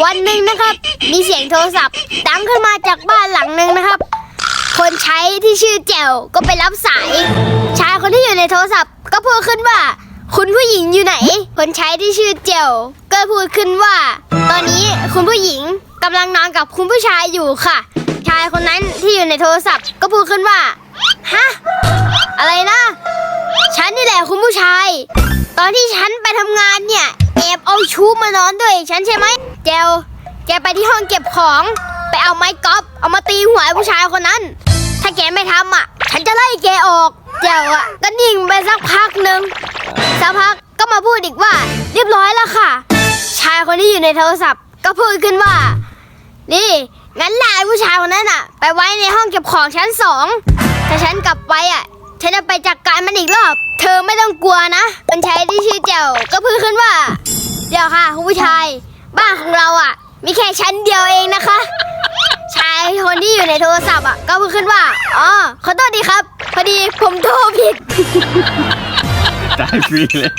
วันหนึ่งนะครับ มีเสียงโทรศัพท์ ดังขึ้นมาจากบ้านหลังหนึ่งนะครับ คนใช้ที่ชื่อแจวก็ไปรับสาย ชายคนที่อยู่ในโทรศัพท์ ก็พูดขึ้นว่า คุณผู้หญิงอยู่ไหน คนใช้ที่ชื่อเจวก็พูดขึ้นว่า ตอนนี้คุณผู้หญิงกำลังนอนกับคุณผู้ชายอยู่ค่ะ ชายคนนั้นที่อยู่ในโทรศัพท์ ก็พูดขึ้นว่าฮะอะไรนะฉันนี่แหละคุณผู้ชาย ตอนที่ฉันไปทำงานเนี่ยแอบเอา ชู้มานอนด้วยฉันใช่ไหมเจลแกไปที่ห้องเก็บของ ไปเอาไม้กอล์ฟเอามาตีหัวไอ้ผู้ชายคนนั้น ถ้าแกไม่ทำอะ ฉันจะไล่แกออก เจลอะก็นิ่งไปสักพักหนึ่งสักพักก็มาพูดอีกว่า เรียบร้อยแล้วค่ะ ชายคนที่อยู่ในโทรศัพท์ ก็พูดขึ้นว่า นี่งั้นละไอ้ผู้ชายคนนั้นอะ ไปไว้ในห้องเก็บของชั้นสองถ้าฉันกลับไปอะฉันจะไปจัดกการมันอีกรอบ เธอไม่ต้องกลัวนะคนใช้ที่ชื่อเจ้าก็พูดขึ้นว่า เดี๋ยวค่ะคุณผู้ชายบ้านของเราอะ มีแค่ชั้นเดียวเองนะคะ ชายคนที่อยู่ในโทรศัพท์อะก็พูดขึ้นว่าอ๋อขอโทษดีครับ พอดีผมโทรผิด ตายฟรีเลย